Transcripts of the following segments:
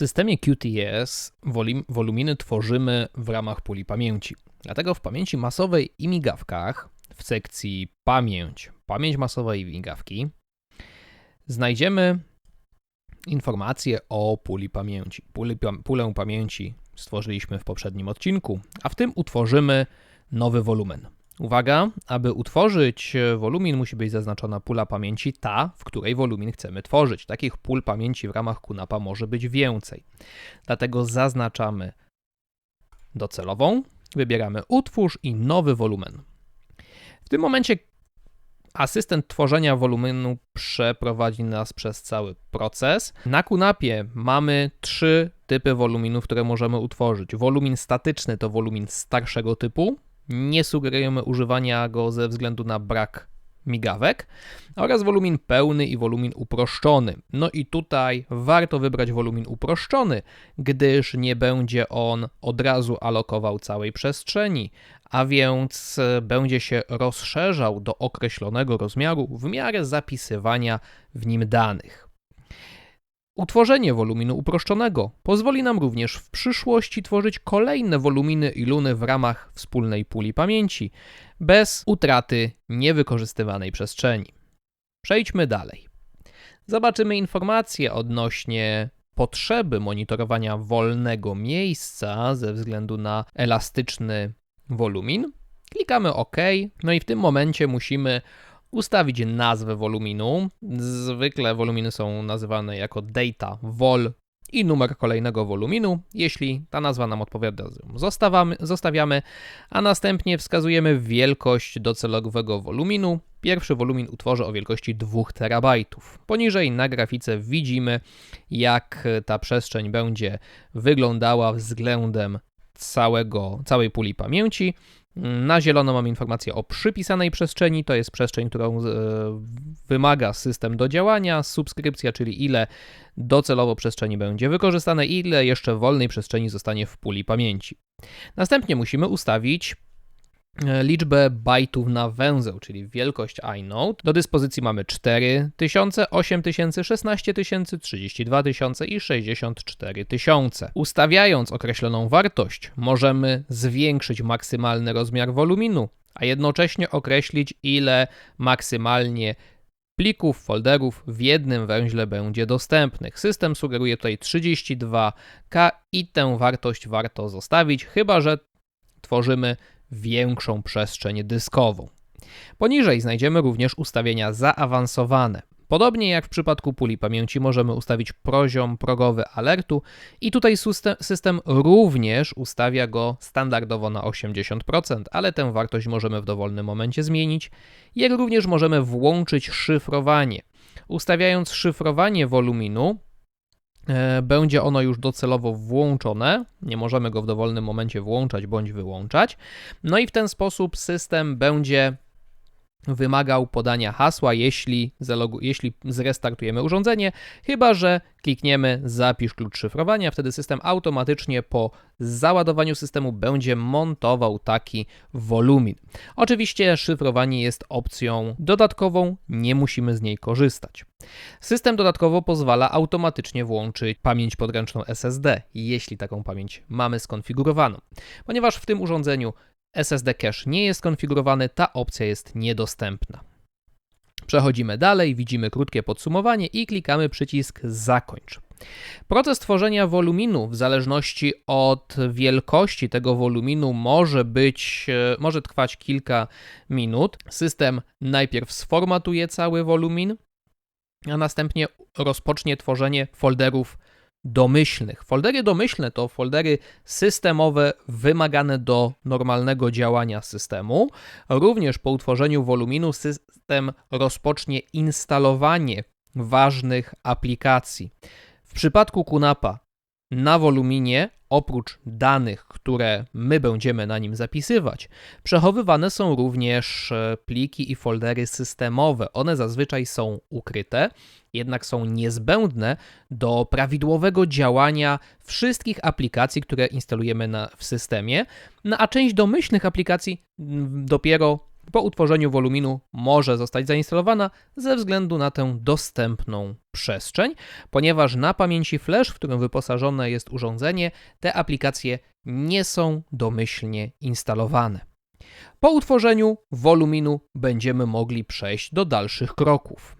systemie QTS woluminy tworzymy w ramach puli pamięci. Dlatego w pamięci masowej i migawkach w sekcji pamięć, pamięć masowa i migawki znajdziemy informacje o puli pamięci. Puli, pulę pamięci stworzyliśmy w poprzednim odcinku, a w tym utworzymy nowy wolumen. Uwaga, aby utworzyć wolumin musi być zaznaczona pula pamięci ta, w której wolumin chcemy tworzyć. Takich pól pamięci w ramach QNAPa może być więcej. Dlatego zaznaczamy docelową, wybieramy utwórz i nowy wolumen. W tym momencie asystent tworzenia wolumenu przeprowadzi nas przez cały proces. Na QNAPie mamy trzy typy woluminów, które możemy utworzyć. Wolumin statyczny to wolumin starszego typu, nie sugerujemy używania go ze względu na brak migawek oraz wolumin pełny i wolumin uproszczony. No i tutaj warto wybrać wolumin uproszczony, gdyż nie będzie on od razu alokował całej przestrzeni, a więc będzie się rozszerzał do określonego rozmiaru w miarę zapisywania w nim danych. Utworzenie woluminu uproszczonego pozwoli nam również w przyszłości tworzyć kolejne woluminy i luny w ramach wspólnej puli pamięci, bez utraty niewykorzystywanej przestrzeni. Przejdźmy dalej. Zobaczymy informacje odnośnie potrzeby monitorowania wolnego miejsca ze względu na elastyczny wolumin. Klikamy OK, no i w tym momencie musimy ustawić nazwę woluminu. Zwykle woluminy są nazywane jako data vol i numer kolejnego woluminu. Jeśli ta nazwa nam odpowiada, zostawiamy, zostawiamy, a następnie wskazujemy wielkość docelowego woluminu. Pierwszy wolumin utworzy o wielkości 2 terabajtów. Poniżej na grafice widzimy, jak ta przestrzeń będzie wyglądała względem całego, całej puli pamięci. Na zielono mamy informację o przypisanej przestrzeni, to jest przestrzeń, którą e, wymaga system do działania, subskrypcja, czyli ile docelowo przestrzeni będzie wykorzystane, ile jeszcze wolnej przestrzeni zostanie w puli pamięci. Następnie musimy ustawić liczbę bajtów na węzeł, czyli wielkość inode. Do dyspozycji mamy 4000, 8000, 16000, 32000 i 64000. Ustawiając określoną wartość, możemy zwiększyć maksymalny rozmiar woluminu, a jednocześnie określić, ile maksymalnie plików, folderów w jednym węźle będzie dostępnych. System sugeruje tutaj 32K i tę wartość warto zostawić, chyba że tworzymy większą przestrzeń dyskową. Poniżej znajdziemy również ustawienia zaawansowane. Podobnie jak w przypadku puli pamięci możemy ustawić poziom progowy alertu i tutaj system również ustawia go standardowo na 80%, ale tę wartość możemy w dowolnym momencie zmienić, jak również możemy włączyć szyfrowanie. Ustawiając szyfrowanie woluminu, będzie ono już docelowo włączone. Nie możemy go w dowolnym momencie włączać bądź wyłączać. No i w ten sposób system będzie wymagał podania hasła, jeśli, zalogu, jeśli zrestartujemy urządzenie, chyba że klikniemy zapisz klucz szyfrowania, wtedy system automatycznie po załadowaniu systemu będzie montował taki wolumin. Oczywiście szyfrowanie jest opcją dodatkową, nie musimy z niej korzystać. System dodatkowo pozwala automatycznie włączyć pamięć podręczną SSD, jeśli taką pamięć mamy skonfigurowaną. Ponieważ w tym urządzeniu SSD cache nie jest konfigurowany, ta opcja jest niedostępna. Przechodzimy dalej, widzimy krótkie podsumowanie i klikamy przycisk Zakończ. Proces tworzenia woluminu w zależności od wielkości tego woluminu może być, e, może trwać kilka minut. System najpierw sformatuje cały wolumin, a następnie rozpocznie tworzenie folderów domyślnych. Foldery domyślne to foldery systemowe wymagane do normalnego działania systemu. Również po utworzeniu woluminu system rozpocznie instalowanie ważnych aplikacji. W przypadku Kunapa na woluminie, oprócz danych, które my będziemy na nim zapisywać, przechowywane są również e, pliki i foldery systemowe. One zazwyczaj są ukryte, jednak są niezbędne do prawidłowego działania wszystkich aplikacji, które instalujemy na, w systemie, no a część domyślnych aplikacji dopiero po utworzeniu woluminu może zostać zainstalowana ze względu na tę dostępną przestrzeń, ponieważ na pamięci flash, w którym wyposażone jest urządzenie, te aplikacje nie są domyślnie instalowane. Po utworzeniu woluminu będziemy mogli przejść do dalszych kroków.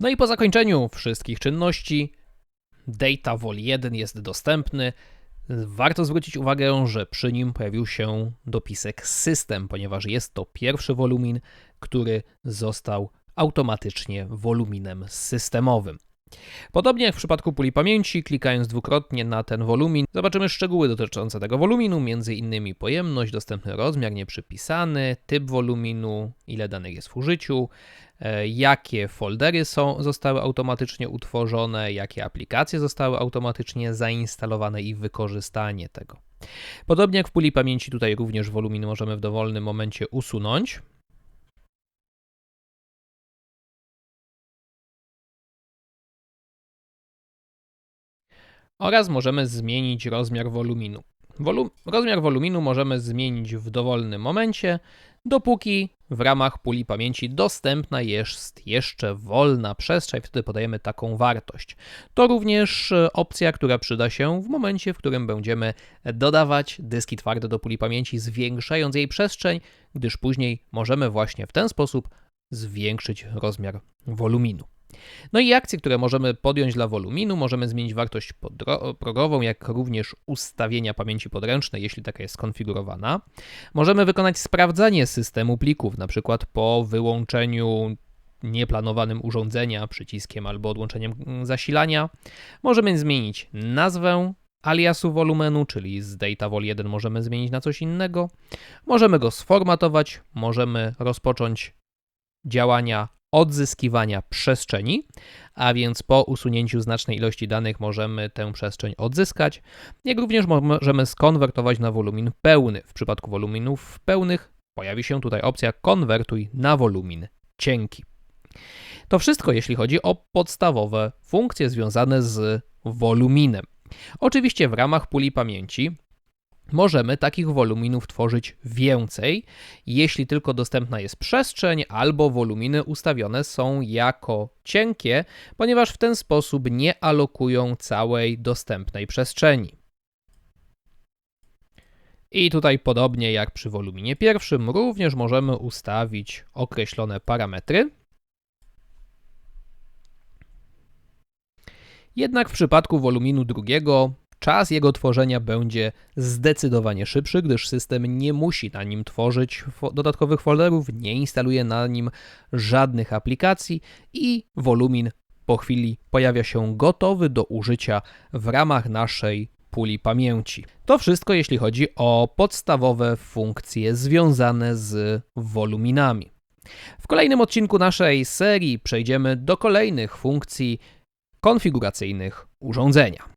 No i po zakończeniu wszystkich czynności Data Vol 1 jest dostępny. Warto zwrócić uwagę, że przy nim pojawił się dopisek System, ponieważ jest to pierwszy wolumin, który został automatycznie woluminem systemowym. Podobnie jak w przypadku puli pamięci, klikając dwukrotnie na ten wolumin, zobaczymy szczegóły dotyczące tego woluminu, m.in. pojemność, dostępny rozmiar nieprzypisany, typ woluminu, ile danych jest w użyciu, e, jakie foldery są, zostały automatycznie utworzone, jakie aplikacje zostały automatycznie zainstalowane i wykorzystanie tego. Podobnie jak w puli pamięci, tutaj również wolumin możemy w dowolnym momencie usunąć. Oraz możemy zmienić rozmiar woluminu. Wolum rozmiar woluminu możemy zmienić w dowolnym momencie, dopóki w ramach puli pamięci dostępna jest jeszcze wolna przestrzeń, wtedy podajemy taką wartość. To również e, opcja, która przyda się w momencie, w którym będziemy dodawać dyski twarde do puli pamięci, zwiększając jej przestrzeń, gdyż później możemy właśnie w ten sposób zwiększyć rozmiar woluminu. No i akcje, które możemy podjąć dla woluminu, możemy zmienić wartość progową, jak również ustawienia pamięci podręcznej, jeśli taka jest skonfigurowana. Możemy wykonać sprawdzanie systemu plików, na przykład po wyłączeniu nieplanowanym urządzenia przyciskiem albo odłączeniem zasilania. Możemy zmienić nazwę aliasu wolumenu, czyli z data vol 1 możemy zmienić na coś innego. Możemy go sformatować, możemy rozpocząć działania odzyskiwania przestrzeni, a więc po usunięciu znacznej ilości danych możemy tę przestrzeń odzyskać, jak również możemy skonwertować na wolumin pełny. W przypadku woluminów pełnych pojawi się tutaj opcja konwertuj na wolumin cienki. To wszystko, jeśli chodzi o podstawowe funkcje związane z woluminem. Oczywiście w ramach puli pamięci możemy takich woluminów tworzyć więcej, jeśli tylko dostępna jest przestrzeń albo woluminy ustawione są jako cienkie, ponieważ w ten sposób nie alokują całej dostępnej przestrzeni. I tutaj podobnie jak przy woluminie pierwszym, również możemy ustawić określone parametry. Jednak w przypadku woluminu drugiego czas jego tworzenia będzie zdecydowanie szybszy, gdyż system nie musi na nim tworzyć dodatkowych folderów, nie instaluje na nim żadnych aplikacji i wolumin po chwili pojawia się gotowy do użycia w ramach naszej puli pamięci. To wszystko jeśli chodzi o podstawowe funkcje związane z woluminami. W kolejnym odcinku naszej serii przejdziemy do kolejnych funkcji konfiguracyjnych urządzenia.